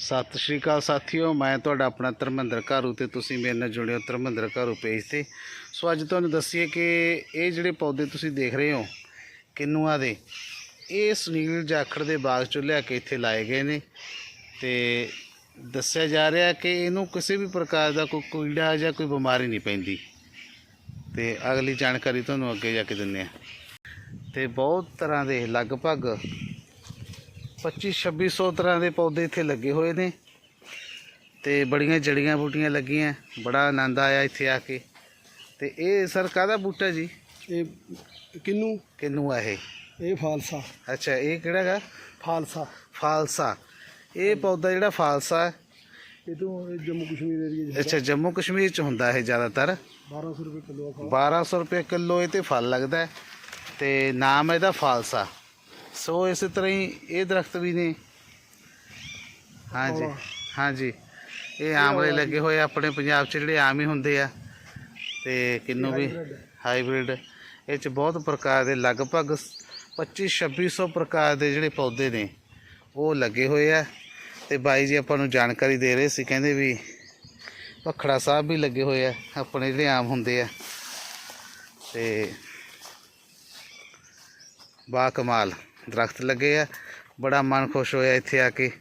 ਸਤਿ ਸ਼੍ਰੀ ਅਕਾਲ ਸਾਥੀਓ, ਮੈਂ ਤੁਹਾਡਾ ਆਪਣਾ ਧਰਮਿੰਦਰ ਘਾਰੂ ਤੇ ਤੁਸੀਂ ਮੇਰੇ ਨਾਲ ਜੁੜਿਓ ਧਰਮਿੰਦਰ ਘਾਰੂ ਪੇਜ ਤੇ। ਸੋ ਅੱਜ ਤੁਹਾਨੂੰ ਦੱਸੀਏ ਕਿ ਇਹ ਜਿਹੜੇ ਪੌਦੇ ਤੁਸੀਂ ਦੇਖ ਰਹੇ ਹੋ ਕਿੰਨੂਆਂ ਦੇ, ਇਹ ਸੁਨੀਲ ਜਾਖੜ ਦੇ ਬਾਗ ਚੋਂ ਲਿਆ ਕੇ ਇੱਥੇ ਲਾਏ ਗਏ ਨੇ ਤੇ ਦੱਸਿਆ ਜਾ ਰਿਹਾ ਕਿ ਇਹਨੂੰ ਕਿਸੇ ਵੀ ਪ੍ਰਕਾਰ ਦਾ ਕੋਈ ਕੀੜਾ ਜਾਂ ਕੋਈ ਬਿਮਾਰੀ ਨਹੀਂ ਪੈਂਦੀ। ਤੇ ਅਗਲੀ ਜਾਣਕਾਰੀ ਤੁਹਾਨੂੰ ਅੱਗੇ ਜਾ ਕੇ ਦਿੰਦੇ ਆ ਤੇ ਬਹੁਤ ਤਰ੍ਹਾਂ ਦੇ ਲਗਭਗ 25 2600 ਤਰ੍ਹਾਂ ਦੇ ਪੌਦੇ ਇੱਥੇ ਲੱਗੇ ਹੋਏ ਨੇ। ਤੇ ਬੜੀਆਂ ਜੜੀਆਂ ਬੂਟੀਆਂ ਲੱਗੀਆਂ ਬੜਾ ਆਨੰਦ ਆਇਆ ਇੱਥੇ ਆ ਕੇ। ਤੇ ਇਹ ਸਰ ਕਾਹਦਾ ਬੂਟਾ ਜੀ? ਇਹ ਕਿੰਨੂ? ਕਿੰਨੂ ਆ ਇਹ? ਇਹ ਫਾਲਸਾ। ਅੱਛਾ ਇਹ ਕਿਹੜਾ ਹੈਗਾ ਫਾਲਸਾ। ਫਾਲਸਾ। ਇਹ ਪੌਦਾ ਜਿਹੜਾ ਫਾਲਸਾ ਹੈ, ਇਹ ਤੋਂ ਜੰਮੂ ਕਸ਼ਮੀਰ ਏਰੀਆ ਅੱਛਾ ਜੰਮੂ ਕਸ਼ਮੀਰ ਚ ਹੁੰਦਾ ਇਹ ਜ਼ਿਆਦਾਤਰ। 1200 ਰੁਪਏ ਕਿਲੋ ਆ ਫਲ। 1200 ਰੁਪਏ ਕਿਲੋ ਇਹ ਤੇ ਫਲ ਲੱਗਦਾ ਤੇ ਨਾਮ ਇਹਦਾ ਫਾਲਸਾ। ਸੋ ਇਸੇ ਤਰ੍ਹਾਂ ਹੀ ਇਹ ਦਰਖਤ ਵੀ ਨੇ। ਹਾਂਜੀ ਹਾਂਜੀ। ਇਹ ਆਮਲੇ ਲੱਗੇ ਹੋਏ ਆਪਣੇ ਪੰਜਾਬ 'ਚ ਜਿਹੜੇ ਆਮ ਹੀ ਹੁੰਦੇ ਆ। ਤੇ ਕਿੰਨੂ ਵੀ ਹਾਈਬ੍ਰਿਡ ਇਹ 'ਚ ਬਹੁਤ ਪ੍ਰਕਾਰ ਦੇ ਲਗਭਗ 25 2600 ਪ੍ਰਕਾਰ ਦੇ ਜਿਹੜੇ ਪੌਦੇ ਨੇ ਉਹ ਲੱਗੇ ਹੋਏ ਆ। ਤੇ ਬਾਈ ਜੀ ਆਪਾਂ ਨੂੰ ਜਾਣਕਾਰੀ ਦੇ ਰਹੇ ਸੀ ਕਹਿੰਦੇ ਵੀ ਭਖੜਾ ਸਾਹਿਬ ਵੀ ਲੱਗੇ ਹੋਏ ਆ ਆਪਣੇ ਜਿਹੜੇ ਆਮ ਹੁੰਦੇ ਆ। ਤੇ ਬਾ ਕਮਾਲ। ਦਰਖਤ ਲੱਗੇ ਆ। ਬੜਾ ਮਨ ਖੁਸ਼ ਹੋਇਆ ਇੱਥੇ ਆ ਕੇ।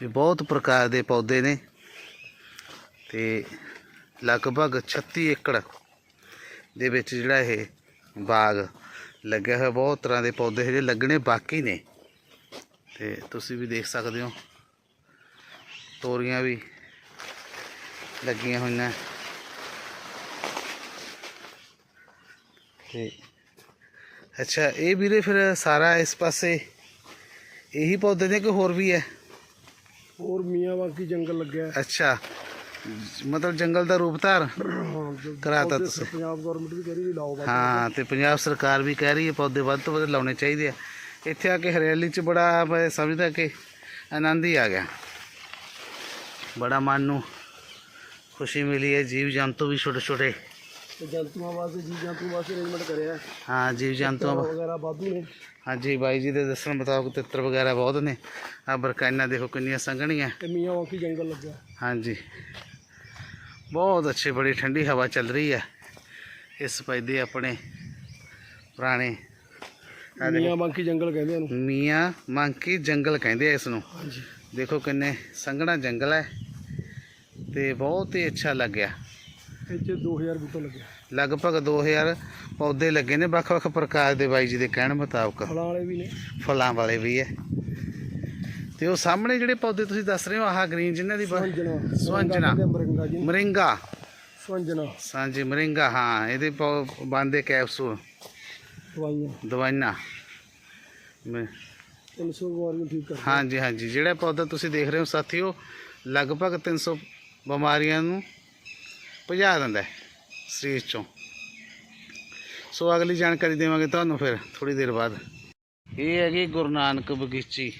ਵੀ ਬਹੁਤ ਪ੍ਰਕਾਰ ਦੇ ਪੌਦੇ ਨੇ। ਤੇ ਲਗਭਗ 36 ਏਕੜ ਦੇ ਵਿੱਚ ਜਿਹੜਾ ਇਹ ਬਾਗ ਲੱਗਿਆ ਹੋਇਆ, ਬਹੁਤ ਤਰ੍ਹਾਂ ਦੇ ਪੌਦੇ ਹਜੇ ਲੱਗਣੇ ਬਾਕੀ ਨੇ। ਤੇ ਤੁਸੀਂ ਵੀ ਦੇਖ ਸਕਦੇ ਹੋ। ਤੋਰੀਆਂ ਵੀ ਲੱਗੀਆਂ ਹੋਈਆਂ। ਤੇ ਅੱਛਾ ਇਹ ਵੀਰੇ ਫਿਰ ਸਾਰਾ ਇਸ ਪਾਸੇ ਇਹੀ ਪੌਦੇ ਨੇ ਕਿ ਹੋਰ ਵੀ ਹੈ? ਹੋਰ ਮੀਆਂ ਬਾਕੀ ਜੰਗਲ ਲੱਗਿਆ ਅੱਛਾ ਮਤਲਬ ਜੰਗਲ ਦਾ ਰੂਪ ਧਾਰ ਹਾਂ ਜੋ ਕਰਾਤਾ ਤੁਸੀਂ। ਪੰਜਾਬ ਗਵਰਨਮੈਂਟ ਵੀ ਕਹਿ ਰਹੀ ਵੀ ਲਾਓ ਬਾਕੀ ਹਾਂ ਤੇ ਪੰਜਾਬ ਸਰਕਾਰ ਵੀ ਕਹਿ ਰਹੀ ਹੈ ਪੌਦੇ ਵੱਧ ਤੋਂ ਵੱਧ ਲਾਉਣੇ ਚਾਹੀਦੇ ਆ। ਇੱਥੇ ਆ ਕੇ ਹਰਿਆਲੀ 'ਚ ਬੜਾ ਮੈਂ ਸਮਝਦਾ ਕਿ ਆਨੰਦ ਹੀ ਆ ਗਿਆ। ਬੜਾ ਮਨ ਨੂੰ ਖੁਸ਼ੀ ਮਿਲੀ ਹੈ ਜੀਵ ਜੰਤੂ ਵੀ ਛੋਟੇ ਛੋਟੇ ਤੇ ਜੰਤੂਆਂ ਵਾਸਤੇ ਜੀ ਜੰਤੂ ਵਾਸਤੇ ਅਰੇਂਜਮੈਂਟ ਕਰਿਆ ਹਾਂ। ਜੀਵ ਜੰਤੂਆਂ ਵਾ- ਵਗੈਰਾ ਵਾਧੂ ਨੇ। ਹਾਂਜੀ ਬਾਈ ਜੀ ਦੇ ਦੱਸਣ ਮੁਤਾਬਕ ਤਿੱਤਰ ਵਗੈਰਾ ਬਹੁਤ ਨੇ। ਆ ਬਰਕਾਨਾ ਦੇਖੋ ਕਿੰਨੀਆਂ ਸੰਘਣੀਆਂ। ਤੇ ਮੀਆਂ ਬਾਕੀ ਜੰਗਲ ਲੱਗਿਆ। ਹਾਂਜੀ। ਬਹੁਤ ਅੱਛੀ ਬੜੀ ਠੰਡੀ ਹਵਾ ਚੱਲ ਰਹੀ ਹੈ। ਇਸ ਪੈਦੇ ਆਪਣੇ ਪੁਰਾਣੇ ਦੇਖੋ, ਮੀਆਂ ਬਾਕੀ ਜੰਗਲ ਕਹਿੰਦੇ ਇਹਨੂੰ। ਮੀਆਂ ਮੰਕੀ ਜੰਗਲ ਕਹਿੰਦੇ ਆ ਇਸ ਨੂੰ ਹਾਂਜੀ। ਦੇਖੋ ਕਿੰਨੇ ਸੰਘਣਾ ਜੰਗਲ ਹੈ। ਤੇ ਬਹੁਤ ਹੀ ਅੱਛਾ ਲੱਗਿਆ। ਇਹ ਚ 2000 ਬੂਟਾ ਲੱਗਿਆ। ਲਗਭਗ 2000 ਪੌਦੇ ਲੱਗੇ ਨੇ ਵੱਖ-ਵੱਖ ਪ੍ਰਕਾਰ ਦੇ ਬਾਈ ਜੀ ਦੇ ਕਹਿਣ ਮੁਤਾਬਕ। ਫਲਾਂ ਵਾਲੇ ਵੀ ਨੇ। ਫਲਾਂ ਵਾਲੇ ਵੀ ਹੈ ਤੇ ਉਹ ਸਾਹਮਣੇ ਜਿਹੜੇ ਪੌਦੇ ਤੁਸੀਂ ਦੱਸ ਰਹੇ ਹੋ ਆਹ ਗ੍ਰੀਨ ਜਿਨ੍ਹਾਂ ਦੀ ਬ- ਸਵੰਜਣਾ। ਸਵੰਜਣਾ। ਮਰਿੰਗਾ ਜੀ। ਮਰਿੰਗਾ। ਸਵੰਜਣਾ। ਹਾਂਜੀ ਮਰਿੰਗਾ ਹਾਂ ਇਹਦੇ ਪੌ- ਬੰਦੇ ਕੈਪਸੂਲ ਦਵਾਈਆਂ। ਦਵਾਈਆਂ। ਮ- 300 ਬਿਮਾਰੀਆਂ ਠੀਕ ਕਰ ਹਾਂਜੀ ਹਾਂਜੀ ਜਿਹੜਾ ਪੌਦਾ ਤੁਸੀਂ ਦੇਖ ਰਹੇ ਹੋ ਸਾਥੀਓ ਲਗਭਗ 300 ਬਿਮਾਰੀਆਂ ਨੂੰ ਭਜਾ ਦਿੰਦਾ ਸਰੀਰ ਚੋਂ। ਸੋ ਅਗਲੀ ਜਾਣਕਾਰੀ ਦੇਵਾਂਗੇ ਤੁਹਾਨੂੰ ਫਿਰ ਥੋੜੀ ਦੇਰ ਬਾਅਦ। ਇਹ ਹੈਗੀ ਗੁਰੂ ਨਾਨਕ ਬਗੀਚੀ।